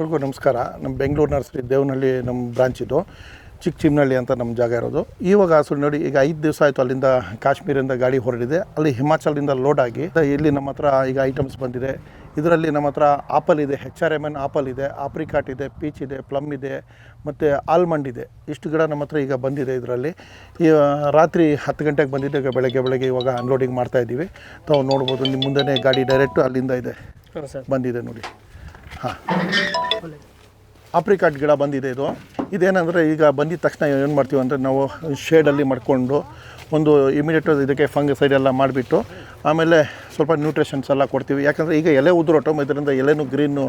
ಎಲ್ರಿಗೂ ನಮಸ್ಕಾರ. ನಮ್ಮ ಬೆಂಗಳೂರು ನರ್ಸರಿ ದೇವನಹಳ್ಳಿ ನಮ್ಮ ಬ್ರಾಂಚ್ ಇದು. ಚಿಕ್ಕ ಚಿಮ್ನಹಳ್ಳಿ ಅಂತ ನಮ್ಮ ಜಾಗ ಇರೋದು. ಇವಾಗ ಸುಳ್ಳು ನೋಡಿ ಈಗ ಐದು ದಿವಸ ಆಯಿತು ಅಲ್ಲಿಂದ ಕಾಶ್ಮೀರಿಂದ ಗಾಡಿ ಹೊರಡಿದೆ. ಅಲ್ಲಿ ಹಿಮಾಚಲದಿಂದ ಲೋಡ್ ಆಗಿ ಇಲ್ಲಿ ನಮ್ಮ ಹತ್ರ ಈಗ ಐಟಮ್ಸ್ ಬಂದಿದೆ. ಇದರಲ್ಲಿ ನಮ್ಮ ಹತ್ರ ಆಪಲ್ ಇದೆ H R M N apple ಇದೆ ಆಪ್ರಿಕಾಟ್ ಇದೆ ಪೀಚ್ ಇದೆ ಪ್ಲಮ್ ಇದೆ ಮತ್ತು ಆಲ್ಮಂಡ್ ಇದೆ. ಇಷ್ಟು ಗಿಡ ನಮ್ಮ ಹತ್ರ ಈಗ ಬಂದಿದೆ ಇದರಲ್ಲಿ. ಈ ರಾತ್ರಿ ಹತ್ತು ಗಂಟೆಗೆ ಬಂದಿದೆ ಈಗ ಬೆಳಗ್ಗೆ ಬೆಳಗ್ಗೆ ಇವಾಗ ಅನ್ಲೋಡಿಂಗ್ ಮಾಡ್ತಾ ಇದ್ದೀವಿ. ತಾವು ನೋಡ್ಬೋದು ನಿಮ್ಮ ಮುಂದೆನೇ ಗಾಡಿ ಡೈರೆಕ್ಟು ಅಲ್ಲಿಂದ ಇದೆ. ಬಂದಿದೆ ನೋಡಿ. ಹಾಂ. ಆಪ್ರಿಕಾಟ್ ಗಿಡ ಬಂದಿದೆ ಇದು. ಇದೇನಂದರೆ ಈಗ ಬಂದಿದ ತಕ್ಷಣ ಏನು ಮಾಡ್ತೀವಿ ಅಂದರೆ ನಾವು ಶೇಡಲ್ಲಿ ಮಾಡಿಕೊಂಡು ಒಂದು ಇಮಿಡಿಯೇಟ್ ಇದಕ್ಕೆ ಫಂಗಸೈಡ್ ಎಲ್ಲ ಮಾಡಿಬಿಟ್ಟು ಆಮೇಲೆ ಸ್ವಲ್ಪ ನ್ಯೂಟ್ರಿಷನ್ಸ್ ಎಲ್ಲ ಕೊಡ್ತೀವಿ. ಯಾಕಂದರೆ ಈಗ ಎಲೆ ಉದುರೋಟಮ್ ಇದರಿಂದ ಎಲೆನೂ ಗ್ರೀನು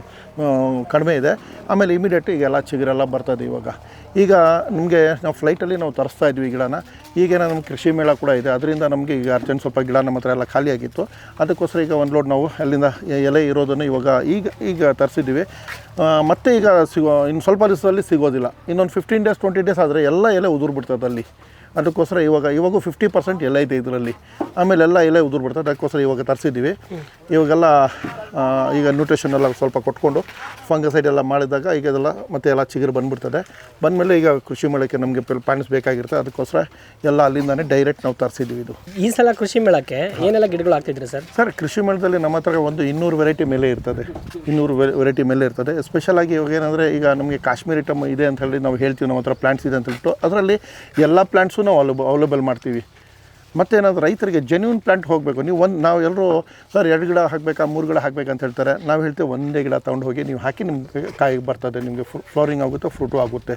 ಕಡಿಮೆ ಇದೆ. ಆಮೇಲೆ ಇಮಿಡಿಯೇಟ್ ಈಗ ಎಲ್ಲ ಚಿಗುರೆಲ್ಲ ಬರ್ತದೆ ಇವಾಗ. ಈಗ ನಿಮಗೆ ನಾವು ಫ್ಲೈಟಲ್ಲಿ ನಾವು ತರಿಸ್ತಾ ಇದ್ವಿ ಗಿಡನ. ಈಗೇನೋ ನಮ್ಮ ಕೃಷಿ ಮೇಳ ಕೂಡ ಇದೆ. ಅದರಿಂದ ನಮಗೆ ಈಗ ಅರ್ಜೆಂಟ್ ಸ್ವಲ್ಪ ಗಿಡ ನಮ್ಮ ಹತ್ರ ಎಲ್ಲ ಖಾಲಿಯಾಗಿತ್ತು ಅದಕ್ಕೋಸ್ಕರ ಈಗ ಒಂದು ಲೋಡ್ ನಾವು ಅಲ್ಲಿಂದ ಎಲೆ ಇರೋದನ್ನು ಇವಾಗ ಈಗ ಈಗ ತರಿಸಿದ್ದೀವಿ. ಮತ್ತೆ ಈಗ ಸಿಗೋ, ಇನ್ನು ಸ್ವಲ್ಪ ದಿವಸದಲ್ಲಿ ಸಿಗೋದಿಲ್ಲ. ಇನ್ನೊಂದು ಫಿಫ್ಟೀನ್ ಡೇಸ್ ಟ್ವೆಂಟಿ ಡೇಸ್ ಆದರೆ ಎಲ್ಲ ಎಲೆ ಉದುರ್ಬಿಡ್ತದೆ ಅಲ್ಲಿ. ಅದಕ್ಕೋಸ್ಕರ ಇವಾಗ ಇವಾಗೂ ಫಿಫ್ಟಿ ಪರ್ಸೆಂಟ್ ಎಲ್ಲ ಇದೆ ಇದರಲ್ಲಿ. ಆಮೇಲೆ ಎಲ್ಲ ಎಲೆ ಉದುರು ಬಿಡ್ತದೆ ಅದಕ್ಕೋಸ್ಕರ ಇವಾಗ ತರಿಸಿದ್ದೀವಿ. ಇವಾಗೆಲ್ಲ ಈಗ ನ್ಯೂಟ್ರಿಷನ್ ಎಲ್ಲ ಸ್ವಲ್ಪ ಕೊಟ್ಕೊಂಡು ಫಂಗಸೈಡ್ ಎಲ್ಲ ಮಾಡಿದಾಗ ಈಗ ಇದೆಲ್ಲ ಮತ್ತೆ ಎಲ್ಲ ಚಿಗುರು ಬಂದ್ಬಿಡ್ತದೆ. ಬಂದಮೇಲೆ ಈಗ ಕೃಷಿ ಮೇಳಕ್ಕೆ ನಮಗೆ ಪ್ಲಾಂಟ್ಸ್ ಬೇಕಾಗಿರುತ್ತೆ ಅದಕ್ಕೋಸ್ಕರ ಎಲ್ಲ ಅಲ್ಲಿಂದಾನೇ ಡೈರೆಕ್ಟ್ ನಾವು ತರಿಸಿದ್ದೀವಿ ಇದು. ಈ ಸಲ ಕೃಷಿ ಮೇಳಕ್ಕೆ ಏನೆಲ್ಲ ಗಿಡಗಳು ಆಗ್ತಿದ್ರೆ ಸರ್? ಸರ್ ಕೃಷಿ ಮೇಳದಲ್ಲಿ ನಮ್ಮ ಹತ್ರ ಒಂದು ಇನ್ನೂರು ವೆರೈಟಿ ಮೇಲೆ ಇರ್ತದೆ. ಇನ್ನೂರು ವೆರೈಟಿ ಮೇಲೆ ಇರ್ತದೆ. ಸ್ಪೆಷಲ್ ಆಗಿ ಇವಾಗ ಏನಂದರೆ ಈಗ ನಮಗೆ ಕಾಶ್ಮೀರಿ ಟಮ್ ಇದೆ ಅಂತ ಹೇಳಿ ನಾವು ಹೇಳ್ತೀವಿ ನಮ್ಮ ಹತ್ರ ಪ್ಲಾಂಟ್ಸ್ ಇದೆ ಅಂತ ಹೇಳ್ಬಿಟ್ಟು. ಅದರಲ್ಲಿ ಎಲ್ಲ ಪ್ಲಾಂಟ್ಸು ನಾವು ಅವೈಲಬಲ್ ಅವೈಲೇಬಲ್ ಮಾಡ್ತೀವಿ. ಮತ್ತೇನಾದ್ರು ರೈತರಿಗೆ ಜೆನ್ಯೂನ್ ಪ್ಲಾಂಟ್ ಹೋಗಬೇಕು. ನೀವು ಒಂದು ನಾವು ಎಲ್ಲರೂ ಸರ್, ಎರಡು ಗಿಡ ಹಾಕಬೇಕಾ, ಮೂರು ಗಿಡ ಹಾಕಬೇಕಂತ ಹೇಳ್ತಾರೆ. ನಾವು ಹೇಳ್ತೇವೆ, ಒಂದೇ ಗಿಡ ತೊಗೊಂಡು ಹೋಗಿ ನೀವು ಹಾಕಿ ನಿಮ್ಗೆ ಕಾಯಿ ಬರ್ತದೆ, ನಿಮಗೆ ಫ್ಲೋರಿಂಗ್ ಆಗುತ್ತೆ, ಫ್ರೂಟು ಆಗುತ್ತೆ.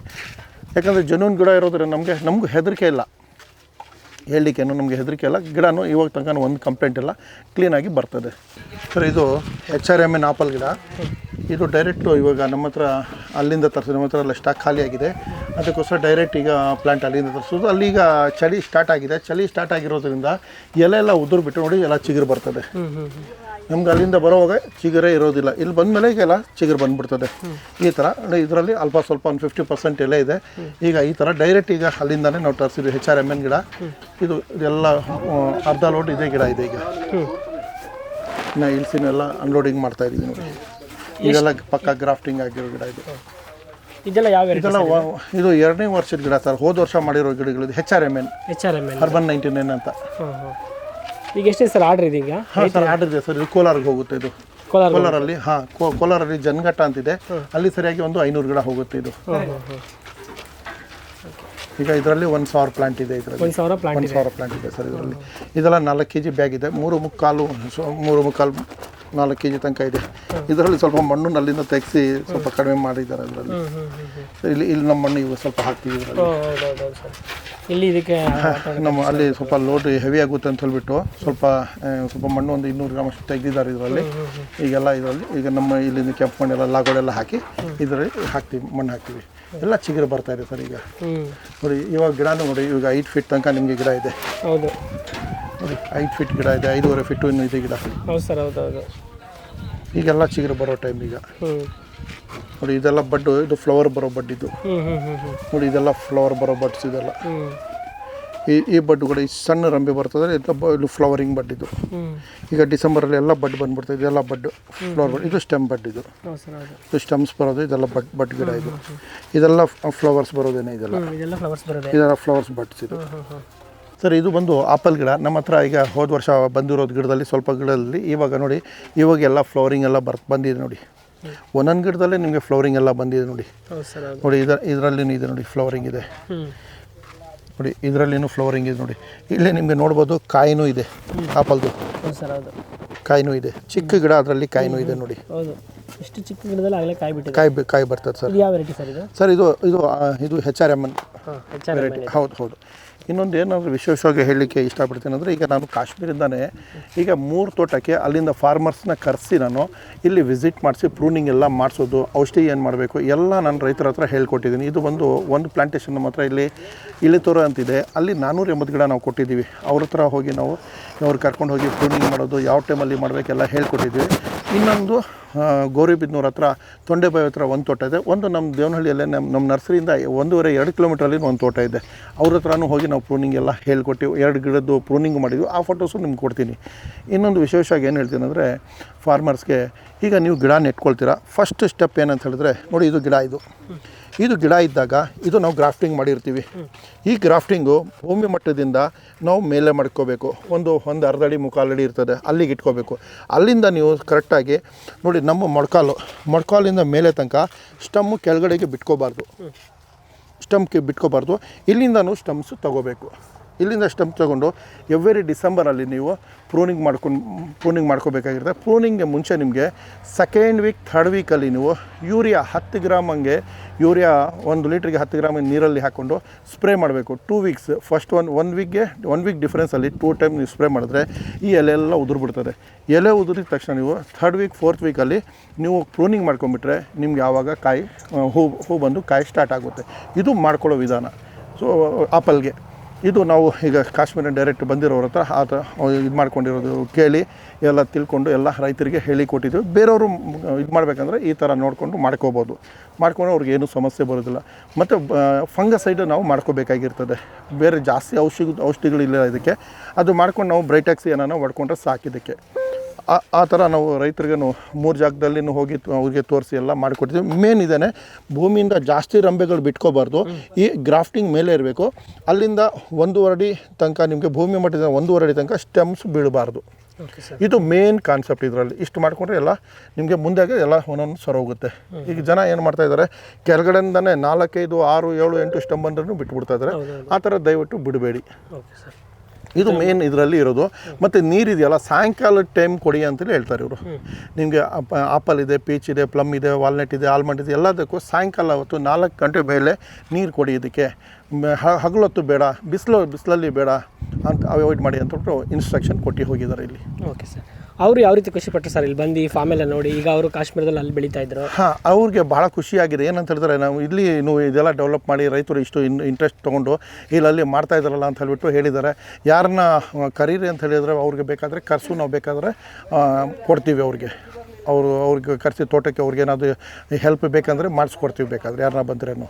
ಯಾಕಂದರೆ ಜೆನ್ಯೂನ್ ಗಿಡ ಇರೋದ್ರೆ ನಮಗೆ ನಮಗೂ ಹೆದರಿಕೆ ಇಲ್ಲ. ಹೇಳಲಿಕ್ಕೇನು ನಮಗೆ ಹೆದರಿಕೆ ಇಲ್ಲ. ಗಿಡನೂ ಇವಾಗ ತನಕ ಒಂದು ಕಂಪ್ಲೇಂಟ್ ಇಲ್ಲ. ಕ್ಲೀನಾಗಿ ಬರ್ತದೆ. ಸರ್ ಇದು H R M N apple ಗಿಡ. ಇದು ಡೈರೆಕ್ಟು ಇವಾಗ ನಮ್ಮ ಹತ್ರ ಅಲ್ಲಿಂದ ತರಿಸಿ ನಮ್ಮ ಹತ್ರ ಎಲ್ಲ ಸ್ಟಾಕ್ ಖಾಲಿಯಾಗಿದೆ ಅದಕ್ಕೋಸ್ಕರ ಡೈರೆಕ್ಟ್ ಈಗ ಪ್ಲಾಂಟ್ ಅಲ್ಲಿಂದ ತರಿಸೋದು. ಅಲ್ಲಿ ಈಗ ಚಳಿ ಸ್ಟಾರ್ಟ್ ಆಗಿದೆ. ಚಳಿ ಸ್ಟಾರ್ಟ್ ಆಗಿರೋದ್ರಿಂದ ಎಲೆ ಎಲ್ಲ ಉದುರು ಬಿಟ್ಟು ನೋಡಿ ಎಲ್ಲ ಚಿಗುರು ಬರ್ತದೆ. ನಮ್ಗೆ ಅಲ್ಲಿಂದ ಬರೋವಾಗ ಚಿಗುರೇ ಇರೋದಿಲ್ಲ. ಇಲ್ಲಿ ಬಂದಮೇಲೆ ಈಗೆಲ್ಲ ಚಿಗುರು ಬಂದ್ಬಿಡ್ತದೆ. ಈ ಥರ ಇದರಲ್ಲಿ ಅಲ್ಪ ಸ್ವಲ್ಪ ಒಂದು ಫಿಫ್ಟಿ ಪರ್ಸೆಂಟ್ ಎಲ್ಲ ಇದೆ. ಈಗ ಈ ಥರ ಡೈರೆಕ್ಟ್ ಈಗ ಅಲ್ಲಿಂದಾನೇ ನಾವು ತರಿಸಿದ್ವಿ ಹೆಚ್ ಆರ್ ಎಂ ಎನ್ ಗಿಡ. ಇದು ಇದೆಲ್ಲ ಅರ್ಧ ಲೋಡ್ ಇದೇ ಗಿಡ ಇದೆ ಈಗ. ನಾ ಇಲ್ಸಿನೆಲ್ಲ ಅನ್ಲೋಡಿಂಗ್ ಮಾಡ್ತಾ ಇದ್ದೀವಿ ನೋಡಿ. ಇದೆಲ್ಲ ಪಕ್ಕ ಗ್ರಾಫ್ಟಿಂಗ್ ಆಗಿರೋ ಗಿಡ ಇದು. ಇದೆಲ್ಲ ಯಾವ ಇದೆಲ್ಲ ಇದು? ಎರಡನೇ ವರ್ಷದ ಗಿಡ ಸರ್. ಹೋದ ವರ್ಷ ಮಾಡಿರೋ ಗಿಡಗಳು H R M N H R M N urban ninety nine ಅಂತ. ಈಗ ಎಷ್ಟಿದೆ ಸರ್ ಆರ್ಡರ್ ಇದೆ ಈಗ ಹಾಂ ಸರ್ ಆರ್ಡರ್ ಇದೆ ಸರ್ ಇದು ಕೋಲಾರ್ಗೆ ಹೋಗುತ್ತೆ ಇದು. ಕೋಲಾರ ಕೋಲಾರಲ್ಲಿ ಹಾಂ ಕೋಲಾರಲ್ಲಿ ಜನಘಟ್ಟ ಅಂತಿದೆ ಅಲ್ಲಿ ಸರಿಯಾಗಿ ಒಂದು ಐನೂರು ಗಿಡ ಹೋಗುತ್ತೆ ಇದು. ಈಗ ಇದರಲ್ಲಿ ಒಂದು ಸಾವಿರ ಪ್ಲಾಂಟ್ ಇದೆ ಇದರಲ್ಲಿ. ಒಂದು ಸಾವಿರ ಪ್ಲಾಂಟ್ ಇದೆ. ಸರ್ ಇದರಲ್ಲಿ. ಇದೆಲ್ಲ ನಾಲ್ಕು ಕೆ ಜಿ ಬ್ಯಾಗ್ ಇದೆ. ಮೂರು ಮುಕ್ಕಾಲು ಮೂರು ಮುಕ್ಕಾಲು ನಾಲ್ಕು ಕೆ ಜಿ ತನಕ ಇದೆ. ಇದರಲ್ಲಿ ಸ್ವಲ್ಪ ಮಣ್ಣು ಅಲ್ಲಿಂದ ತೆಗೆಸಿ ಸ್ವಲ್ಪ ಕಡಿಮೆ ಮಾಡಿದ್ದಾರೆ ಅದರಲ್ಲಿ. ಇಲ್ಲಿ ಇಲ್ಲಿ ನಮ್ಮ ಮಣ್ಣು ಇವು ಸ್ವಲ್ಪ ಹಾಕ್ತೀವಿ ಇದರಲ್ಲಿ. ಇಲ್ಲಿ ಇದಕ್ಕೆ ನಮ್ಮ ಅಲ್ಲಿ ಸ್ವಲ್ಪ ಲೋಡ್ ಹೆವಿ ಆಗುತ್ತೆ ಅಂತ ಹೇಳ್ಬಿಟ್ಟು ಸ್ವಲ್ಪ ಆ, ಸ್ವಲ್ಪ ಮಣ್ಣು ಒಂದು ಇನ್ನೂರು ಗ್ರಾಮ್ ಅಷ್ಟು ತೆಗೆದಿದ್ದಾರೆ ಇದರಲ್ಲಿ. ಈಗೆಲ್ಲ ಇದರಲ್ಲಿ ಈಗ ನಮ್ಮ ಇಲ್ಲಿಂದ ಕೆಂಪು ಮಣ್ಣೆಲ್ಲ ಲಾಗೋಡೆಲ್ಲ ಹಾಕಿ ಇದರಲ್ಲಿ ಹಾಕ್ತೀವಿ ಮಣ್ಣು ಹಾಕ್ತೀವಿ. ಎಲ್ಲ ಚಿಗುರು ಬರ್ತಾ ಇದೆ ಸರ್ ಈಗ. ಹ್ಞೂ ನೋಡಿ ಇವಾಗ ಗಿಡನೂ ನೋಡಿ ಇವಾಗ ಐಟ್ ಫೀಟ್ ತನಕ ನಿಮಗೆ ಗಿಡ ಇದೆ. ಹೌದು. ನೋಡಿ ಐದು ಫೀಟ್ ಗಿಡ ಇದೆ ಐದೂವರೆ ಫೀಟು ಇನ್ನು ಇದೆ ಗಿಡ. ಹೌದು ಸರ್ ಹೌದು ಹೌದು. ಈಗೆಲ್ಲ ಚಿಗುರು ಬರೋ ಟೈಮ್ ಈಗ. ಹ್ಞೂ ನೋಡಿ ಇದೆಲ್ಲ ಬಡ್ಡು ಇದು ಫ್ಲವರ್ ಬರೋ ಬಡ್ ಇದು. ಹ್ಞೂ ಹ್ಞೂ ಹ್ಞೂ ಹ್ಞೂ ನೋಡಿ ಇದೆಲ್ಲ ಫ್ಲವರ್ ಬರೋ ಬಡ್ಸ್ ಇದೆಲ್ಲ. ಹ್ಞೂ ಈ ಈ ಬಡ್ಡು ಕೂಡ ಈ ಸಣ್ಣ ರಂಬೆ ಬರ್ತದೆ ಇದು ಬ- ಇದು ಫ್ಲವರಿಂಗ್ ಬಡ್ ಇದು. ಹ್ಞೂ ಈಗ ಡಿಸೆಂಬರಲ್ಲಿ ಎಲ್ಲ ಬಡ್ ಬಂದ್ಬಿಡ್ತದೆ ಇದೆಲ್ಲ ಬಡ್ ಫ್ಲವರ್ ಬಡ್ ಇದು ಸ್ಟೆಮ್ ಬಡ್ ಇದು. ಹೌದು ಸರ್ ಹೌದು. ಇದು ಸ್ಟೆಮ್ಸ್ ಬರೋದು ಇದೆಲ್ಲ ಬಡ್ ಬಡ್ ಗಿಡ ಇದು. ಇದೆಲ್ಲ ಫ್ಲವರ್ಸ್ ಬರೋದೇನೆ ಇದೆಲ್ಲ. ಹ್ಞೂ ಇದೆಲ್ಲ ಫ್ಲವರ್ಸ್ ಬರೋದೆ. ಇದೆಲ್ಲ ಫ್ಲವರ್ಸ್ ಬಡ್ಸ್ ಇದು. ಹ್ಞೂ ಹ್ಞೂ ಸರ್ ಇದು ಬಂದು ಆಪಲ್ ಗಿಡ. ನಮ್ಮ ಹತ್ರ ಈಗ ಹೋದ ವರ್ಷ ಬಂದಿರೋದು ಗಿಡದಲ್ಲಿ ಸ್ವಲ್ಪ ಗಿಡದಲ್ಲಿ ಇವಾಗ ನೋಡಿ ಇವಾಗ ಎಲ್ಲ ಫ್ಲೋರಿಂಗ್ ಎಲ್ಲ ಬರ್ ಬಂದಿದೆ ನೋಡಿ. ಒಂದೊಂದು ಗಿಡದಲ್ಲೇ ನಿಮಗೆ ಫ್ಲೋರಿಂಗ್ ಎಲ್ಲ ಬಂದಿದೆ ನೋಡಿ. ನೋಡಿ ಇದರ ಇದರಲ್ಲಿನೂ ಇದೆ ನೋಡಿ ಫ್ಲೋರಿಂಗ್ ಇದೆ. ನೋಡಿ ಇದರಲ್ಲಿನೂ ಫ್ಲೋರಿಂಗ್ ಇದೆ ನೋಡಿ. ಇಲ್ಲೇ ನಿಮಗೆ ನೋಡ್ಬೋದು ಕಾಯಿನೂ ಇದೆ ಆಪಲ್ದು. ಕಾಯಿನೂ ಇದೆ. ಚಿಕ್ಕ ಗಿಡ ಅದರಲ್ಲಿ ಕಾಯಿನೂ ಇದೆ ನೋಡಿ. ಇಷ್ಟು ಚಿಕ್ಕ ಗಿಡದಲ್ಲಿ ಆಗಲೇ ಕಾಯಿ ಬಿಟ್ಟಿದೆ ಕಾಯಿ ಬಿ- ಕಾಯಿ ಬರ್ತದೆ ಸರ್. ಇದು ಯಾವ ವೆರೈಟಿ ಸರ್ ಇದು? ಸರ್ ಇದು ಇದು ಆ, ಇದು ಹೆಚ್ ಆರ್ ಎಂ ಹಾಂ ಎಂ ಹೌದು ಹೌದು. ಇನ್ನೊಂದು ಏನಾದರೂ ವಿಶೇಷವಾಗಿ ಹೇಳಲಿಕ್ಕೆ ಇಷ್ಟಪಡ್ತೀನಿ ಅಂದರೆ ಈಗ ನಾನು ಕಾಶ್ಮೀರಿಂದನೇ ಈಗ ಮೂರು ತೋಟಕ್ಕೆ ಅಲ್ಲಿಂದ ಫಾರ್ಮರ್ಸ್ನ ಕರೆಸಿ ನಾನು ಇಲ್ಲಿ ವಿಸಿಟ್ ಮಾಡಿಸಿ ಪ್ರೂನಿಂಗ್ ಎಲ್ಲ ಮಾಡಿಸೋದು ಔಷಧಿ ಏನು ಮಾಡಬೇಕು ಎಲ್ಲ ನಾನು ರೈತರ ಹತ್ರ ಹೇಳ್ಕೊಟ್ಟಿದ್ದೀನಿ. ಇದು ಒಂದು ಒಂದು ಪ್ಲಾಂಟೇಷನ್ ಮಾತ್ರ ಹತ್ರ ಇಲ್ಲಿ ಇಳಿತೋರ ಅಂತಿದೆ. ಅಲ್ಲಿ ನಾನ್ನೂರ ಎಂಬತ್ತು ಗಿಡ ನಾವು ಕೊಟ್ಟಿದ್ದೀವಿ. ಅವ್ರ ಹತ್ರ ಹೋಗಿ ನಾವು ಅವ್ರು ಕರ್ಕೊಂಡು ಹೋಗಿ ಪ್ರೂನಿಂಗ್ ಮಾಡೋದು ಯಾವ ಟೈಮಲ್ಲಿ ಮಾಡಬೇಕೆಲ್ಲ ಹೇಳ್ಕೊಟ್ಟಿದ್ದೀವಿ. ಇನ್ನೊಂದು ಗೌರಿಬಿದ್ನೂರ ಹತ್ರ ತೊಂಡೆಬಾಯಿ ಹತ್ರ ಒಂದು ತೋಟ ಇದೆ. ಒಂದು ನಮ್ಮ ದೇವನಹಳ್ಳಿಯಲ್ಲೇ ನಮ್ಮ ನಮ್ಮ ನರ್ಸರಿಯಿಂದ ಒಂದೂವರೆ, ಎರಡು ಕಿಲೋಮೀಟ್ರಲ್ಲಿ ಒಂದು ತೋಟ ಇದೆ. ಅವ್ರ ಹತ್ರನೂ ಹೋಗಿ ನಾವು ಪ್ರೂನಿಂಗ್ ಎಲ್ಲ ಹೇಳ್ಕೊಟ್ಟಿವಿ ಎರಡು ಗಿಡದ್ದು ಪ್ರೂನಿಂಗ್ ಮಾಡಿದ್ವಿ. ಆ ಫೋಟೋಸು ನಿಮ್ಗೆ ಕೊಡ್ತೀನಿ. ಇನ್ನೊಂದು ವಿಶೇಷವಾಗಿ ಏನು ಹೇಳ್ತೀನಿ ಅಂದರೆ ಫಾರ್ಮರ್ಸ್ಗೆ ಈಗ ನೀವು ಗಿಡ ನೆಟ್ಕೊಳ್ತೀರಾ? ಫಸ್ಟ್ ಸ್ಟೆಪ್ ಏನಂತ ಹೇಳಿದ್ರೆ, ನೋಡಿ ಇದು ಗಿಡ ಇದು. ಇದು ಗಿಡ ಇದ್ದಾಗ ಇದು ನಾವು ಗ್ರಾಫ್ಟಿಂಗ್ ಮಾಡಿರ್ತೀವಿ. ಈ ಗ್ರಾಫ್ಟಿಂಗು ಭೂಮಿ ಮಟ್ಟದಿಂದ ನಾವು ಮೇಲೆ ಮಾಡ್ಕೋಬೇಕು. ಒಂದು ಒಂದು ಅರ್ಧ ಅಡಿ ಮುಖಾಲಡಿ ಇರ್ತದೆ, ಅಲ್ಲಿಗೆ ಇಟ್ಕೋಬೇಕು. ಅಲ್ಲಿಂದ ನೀವು ಕರೆಕ್ಟಾಗಿ ನೋಡಿ ನಮ್ಮ ಮೊಳಕಾಲು, ಮೊಳಕಾಲಿಂದ ಮೇಲೆ ತನಕ ಸ್ಟಮ್ಮು ಕೆಳಗಡೆಗೆ ಬಿಟ್ಕೋಬಾರ್ದು. ಸ್ಟಮ್ಗೆ ಬಿಟ್ಕೋಬಾರ್ದು. ಇಲ್ಲಿಂದನೂ ಸ್ಟಮ್ಸ್ ತಗೋಬೇಕು. ಇಲ್ಲಿಂದ ಸ್ಟಂಪ್ ತೊಗೊಂಡು ಎವ್ರಿ ಡಿಸೆಂಬರಲ್ಲಿ ನೀವು ಪ್ರೂನಿಂಗ್ ಮಾಡ್ಕೊಂಡು ಪ್ರೂನಿಂಗ್ ಮಾಡ್ಕೋಬೇಕಾಗಿರುತ್ತೆ. ಪ್ರೂನಿಂಗ್ಗೆ ಮುಂಚೆ ನಿಮಗೆ ಸೆಕೆಂಡ್ ವೀಕ್ ಥರ್ಡ್ ವೀಕಲ್ಲಿ ನೀವು ಯೂರಿಯಾ ಹತ್ತು ಗ್ರಾಮ್ ಹಂಗೆ, ಯೂರಿಯಾ ಒಂದು ಲೀಟ್ರಿಗೆ ಹತ್ತು ಗ್ರಾಮ್ ನೀರಲ್ಲಿ ಹಾಕ್ಕೊಂಡು ಸ್ಪ್ರೇ ಮಾಡಬೇಕು. Two weeks first one one ವೀಕ್ಗೆ one week ಡಿಫ್ರೆನ್ಸಲ್ಲಿ ಟೂ ಟೈಮ್ ನೀವು ಸ್ಪ್ರೇ ಮಾಡಿದ್ರೆ ಈ ಎಲೆ ಎಲ್ಲ ಉದುರ್ಬಿಡ್ತದೆ ಎಲೆ ಉದುರಿದ ತಕ್ಷಣ ನೀವು ಥರ್ಡ್ ವೀಕ್ ಫೋರ್ತ್ ವೀಕಲ್ಲಿ ನೀವು ಪ್ರೂನಿಂಗ್ ಮಾಡ್ಕೊಂಬಿಟ್ರೆ ನಿಮ್ಗೆ ಯಾವಾಗ ಕಾಯಿ, ಹೂ ಹೂ ಬಂದು ಕಾಯಿ ಸ್ಟಾರ್ಟ್ ಆಗುತ್ತೆ. ಇದು ಮಾಡ್ಕೊಳ್ಳೋ ವಿಧಾನ. ಸೊ ಆಪಲ್ಗೆ ಇದು ನಾವು ಈಗ ಕಾಶ್ಮೀರ ಡೈರೆಕ್ಟ್ ಬಂದಿರೋರ ಹತ್ರ ಆ ಥರ ಇದು ಮಾಡ್ಕೊಂಡಿರೋದು ಕೇಳಿ, ಎಲ್ಲ ತಿಳ್ಕೊಂಡು ಎಲ್ಲ ರೈತರಿಗೆ ಹೇಳಿ ಬೇರೆಯವರು ಇದು ಮಾಡಬೇಕಂದ್ರೆ ಈ ಥರ ನೋಡಿಕೊಂಡು ಮಾಡ್ಕೋಬೋದು. ಮಾಡ್ಕೊಂಡು ಅವ್ರಿಗೆ ಏನೂ ಸಮಸ್ಯೆ ಬರೋದಿಲ್ಲ. ಮತ್ತು ಫಂಗಸೈಡ್ ನಾವು ಮಾಡ್ಕೋಬೇಕಾಗಿರ್ತದೆ. ಬೇರೆ ಜಾಸ್ತಿ ಔಷಧಿ ಔಷಧಿಗಳಿಲ್ಲ ಇದಕ್ಕೆ. ಅದು ಮಾಡ್ಕೊಂಡು ನಾವು ಬ್ರೈಟ್ಯಾಕ್ಸಿ ಏನಾನ ಹೊಡ್ಕೊಂಡ್ರೆ ಸಾಕಿದ್ದಕ್ಕೆ ಆ ಆ ಥರ ನಾವು ರೈತರಿಗೆ ಮೂರು ಜಾಗದಲ್ಲಿ ಹೋಗಿ ಅವ್ರಿಗೆ ತೋರಿಸಿ ಎಲ್ಲ ಮಾಡಿಕೊಡ್ತೀವಿ. ಮೇನ್ ಇದೇ ಭೂಮಿಯಿಂದ ಜಾಸ್ತಿ ರಂಬೆಗಳು ಬಿಟ್ಕೋಬಾರ್ದು. ಈ ಗ್ರಾಫ್ಟಿಂಗ್ ಮೇಲೆ ಇರಬೇಕು. ಅಲ್ಲಿಂದ ಒಂದೂವರೆ ಅಡಿ ತನಕ ನಿಮಗೆ ಭೂಮಿ ಮಟ್ಟದಿಂದ ಒಂದೂವರೆ ಅಡಿ ತನಕ ಸ್ಟೆಮ್ಸ್ ಬೀಳಬಾರ್ದು. ಇದು ಮೇನ್ ಕಾನ್ಸೆಪ್ಟ್ ಇದರಲ್ಲಿ. ಇಷ್ಟು ಮಾಡಿಕೊಂಡ್ರೆ ಎಲ್ಲ ನಿಮಗೆ ಮುಂದೆಗೆ ಎಲ್ಲ ಒಂದೊಂದು ಸೊರ ಹೋಗುತ್ತೆ. ಈಗ ಜನ ಏನು ಮಾಡ್ತಾ ಇದ್ದಾರೆ ಕೆಳಗಡೆಯಿಂದನೇ ನಾಲ್ಕೈದು ಆರು ಏಳು ಎಂಟು ಸ್ಟೆಮ್ ಬಂದ್ರೂ ಬಿಟ್ಬಿಡ್ತಾ ಇದ್ದಾರೆ ಆ ಥರ ದಯವಿಟ್ಟು ಬಿಡಬೇಡಿ. ಇದು ಮೇನ್ ಇದರಲ್ಲಿ ಇರೋದು. ಮತ್ತು ನೀರಿದೆಯಲ್ಲ ಸಾಯಂಕಾಲ ಟೈಮ್ ಕೊಡಿ ಅಂತೇಳಿ ಹೇಳ್ತಾರೆ ಇವರು. ನಿಮಗೆ ಆಪಲ್ ಇದೆ ಪೀಚ್ ಇದೆ ಪ್ಲಮ್ ಇದೆ ವಾಲ್ನಟ್ ಇದೆ ಆಲ್ಮಂಡ್ ಇದೆ ಎಲ್ಲದಕ್ಕೂ ಸಾಯಂಕಾಲ ಹೊತ್ತು ನಾಲ್ಕು ಗಂಟೆ ಮೇಲೆ ನೀರು ಕೊಡಿ ಇದಕ್ಕೆ. ಹಗಲೊತ್ತು ಬೇಡ ಬಿಸಿಲು ಬಿಸಿಲಲ್ಲಿ ಬೇಡ ಅಂತ ಅವಾಯ್ಡ್ ಮಾಡಿ ಅಂತ ಹೇಳ್ಬಿಟ್ಟು ಇನ್ಸ್ಟ್ರಕ್ಷನ್ ಕೊಟ್ಟು ಹೋಗಿದ್ದಾರೆ ಇಲ್ಲಿ. ಓಕೆ ಸರ್ ಅವರು ಯಾವ ರೀತಿ ಖುಷಿ ಪಟ್ಟರು ಸರ್ ಇಲ್ಲಿ ಬಂದು ಫಾರ್ಮ್ ಎಲ್ಲ ನೋಡಿ? ಈಗ ಅವರು ಕಾಶ್ಮೀರದಲ್ಲಿ ಅಲ್ಲಿ ಬೆಳೀತಾ ಇದ್ರು. ಹಾಂ, ಅವ್ರಿಗೆ ಭಾಳ ಖುಷಿಯಾಗಿದೆ ಏನಂತ ಹೇಳಿದ್ರೆ ನಾವು ಇಲ್ಲಿ ನೀವು ಇದೆಲ್ಲ ಡೆವಲಪ್ ಮಾಡಿ ರೈತರು ಇಷ್ಟು ಇನ್ ಇಂಟ್ರೆಸ್ಟ್ ತೊಗೊಂಡು ಇಲ್ಲಿ ಅಲ್ಲಿ ಮಾಡ್ತಾ ಇದ್ರಲ್ಲ ಅಂತ ಹೇಳ್ಬಿಟ್ಟು ಹೇಳಿದ್ದಾರೆ. ಯಾರನ್ನ ಕರೀರಿ ಅಂತ ಹೇಳಿದ್ರೆ ಅವ್ರಿಗೆ ಬೇಕಾದರೆ ಕರ್ಸು, ನಾವು ಬೇಕಾದರೆ ಕೊಡ್ತೀವಿ ಅವ್ರಿಗೆ. ಅವರು, ಅವ್ರಿಗೆ ಕರೆಸಿ ತೋಟಕ್ಕೆ ಅವ್ರಿಗೆ ಏನಾದರೂ ಹೆಲ್ಪ್ ಬೇಕಂದರೆ ಮಾಡಿಸ್ಕೊಡ್ತೀವಿ ಬೇಕಾದ್ರೆ, ಯಾರನ್ನ ಬಂದ್ರೇನು.